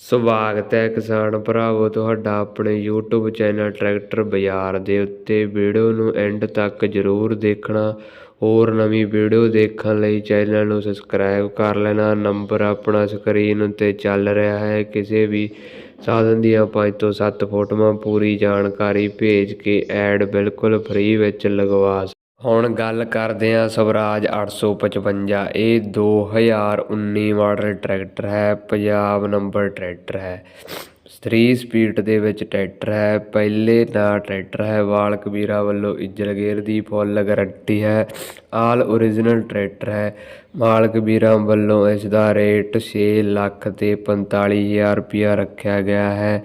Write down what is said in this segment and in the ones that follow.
ਸਵਾਗਤ ਹੈ ਕਿਸਾਨ ਭਰਾਵੋ, ਤੁਹਾਡਾ ਆਪਣੇ YouTube ਚੈਨਲ ਟਰੈਕਟਰ ਬਾਜ਼ਾਰ ਦੇ ਉੱਤੇ ਵੀਡੀਓ ਨੂੰ ਐਂਡ ਤੱਕ ਜ਼ਰੂਰ ਦੇਖਣਾ। ਹੋਰ ਨਵੀਂ ਵੀਡੀਓ ਦੇਖਣ ਲਈ ਚੈਨਲ ਨੂੰ ਸਬਸਕ੍ਰਾਈਬ ਕਰ ਲੈਣਾ। ਨੰਬਰ ਆਪਣਾ ਸਕਰੀਨ ਉੱਤੇ ਚੱਲ ਰਿਹਾ ਹੈ। ਕਿਸੇ ਵੀ ਸਾਧਨ ਦੀਆਂ 5 ਤੋਂ 7 ਫੋਟੋਆਂ ਪੂਰੀ ਜਾਣਕਾਰੀ ਭੇਜ ਕੇ ਐਡ ਬਿਲਕੁਲ ਫ੍ਰੀ ਵਿੱਚ ਲਗਵਾ ਹੁਣ ਗੱਲ ਕਰਦੇ ਹਾਂ ਸਵਰਾਜ 855 ਇਹ 2019 ਮਾਡਲ ਟਰੈਕਟਰ ਹੈ, ਪੰਜਾਬ ਨੰਬਰ ਟਰੈਕਟਰ ਹੈ। 3 ਸਪੀਟ ਦੇ ਵਿੱਚ ਟਰੈਕਟਰ ਹੈ, ਪਹਿਲੇ ਦਾ ਟਰੈਕਟਰ ਹੈ, ਵਾਲ ਕਬੀਰਾ ਵੱਲੋਂ ਇੱਜਲ ਗੇਅਰ ਦੀ ਫੁੱਲ ਗਾਰੰਟੀ ਹੈ, ਆਲ ਓਰੀਜਨਲ ਟਰੈਕਟਰ ਹੈ। ਮਾਲਕ ਵੀਰਾਂ ਵੱਲੋਂ ਇਸ ਦਾ ਰੇਟ 6 ਲੱਖ ਤੇ 45000 ਰੁਪਇਆ ਰੱਖਿਆ ਗਿਆ ਹੈ।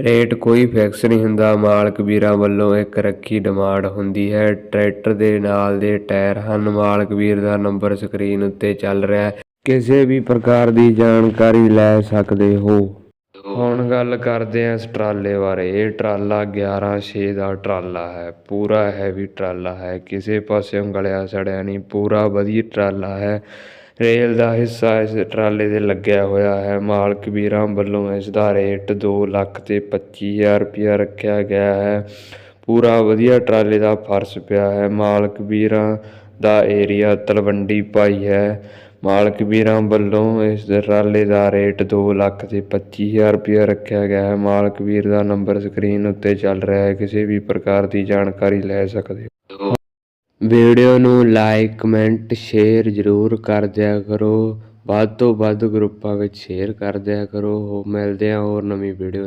ਰੇਟ ਕੋਈ ਫਿਕਸ ਨਹੀਂ ਹੁੰਦਾ ਮਾਲਕ ਵੀਰਾਂ ਵੱਲੋਂ ਇੱਕ ਰੱਖੀ ਡਿਮਾਂਡ ਹੁੰਦੀ ਹੈ। ਟਰੈਕਟਰ ਦੇ ਨਾਲ ਦੇ ਟਾਇਰ ਹਨ ਮਾਲਕ ਵੀਰ ਦਾ ਨੰਬਰ ਸਕਰੀਨ ਉੱਤੇ ਚੱਲ ਰਿਹਾ ਹੈ। ਕਿਸੇ ਵੀ ਪ੍ਰਕਾਰ ਦੀ ਜਾਣਕਾਰੀ ਲੈ ਸਕਦੇ ਹੋ। ਹੁਣ ਗੱਲ ਕਰਦੇ ਹਾਂ ਇਸ ਟਰਾਲੇ ਬਾਰੇ। ਇਹ ਟਰਾਲਾ 11-6 ਦਾ ਟਰਾਲਾ ਹੈ। ਪੂਰਾ ਹੈਵੀ ਟਰਾਲਾ ਹੈ। ਕਿਸੇ ਪਾਸਿਓਂ ਗਲਿਆ ਸੜਿਆ ਨਹੀਂ। ਪੂਰਾ ਵਧੀਆ ਟਰਾਲਾ ਹੈ। ਰੇਲ ਦਾ ਹਿੱਸਾ ਇਸ ਟਰਾਲੇ ਤੇ ਲੱਗਿਆ ਹੋਇਆ ਹੈ। ਮਾਲਕ ਵੀਰਾਂ ਵੱਲੋਂ ਇਸ ਦਾ ਰੇਟ 2 ਲੱਖ ਤੇ 25000 ਰੁਪਇਆ ਰੱਖਿਆ ਗਿਆ ਹੈ। ਪੂਰਾ ਵਧੀਆ ਟਰਾਲੇ ਦਾ ਫਰਸ਼ ਪਿਆ ਹੈ। ਮਾਲਕ ਵੀਰਾਂ ਦਾ ਏਰੀਆ ਤਲਵੰਡੀ ਪਾਈ ਹੈ। ਮਾਲਕ ਵੀਰਾਂ ਵੱਲੋਂ ਇਸ ਟਰਾਲੇ ਦਾ ਰੇਟ ਦੋ ਲੱਖ ਤੇ 25000 ਰੁਪਇਆ ਰੱਖਿਆ ਗਿਆ ਹੈ। ਮਾਲਕ ਵੀਰ ਦਾ ਨੰਬਰ ਸਕਰੀਨ ਉੱਤੇ ਚੱਲ ਰਿਹਾ ਹੈ। ਕਿਸੇ ਵੀ ਪ੍ਰਕਾਰ ਦੀ ਜਾਣਕਾਰੀ ਲੈ ਸਕਦੇ ਹੋ। ਵੀਡੀਓ ਨੂੰ ਲਾਈਕ, ਕਮੈਂਟ, ਸ਼ੇਅਰ ਜ਼ਰੂਰ ਕਰ ਦਿਆ ਕਰੋ। ਵੱਧ ਤੋਂ ਵੱਧ ਗਰੁੱਪਾਂ ਵਿੱਚ ਸ਼ੇਅਰ ਕਰ ਦਿਆ ਕਰੋ। ਮਿਲਦੇ ਹਾਂ ਹੋਰ ਨਵੀਂ ਵੀਡੀਓ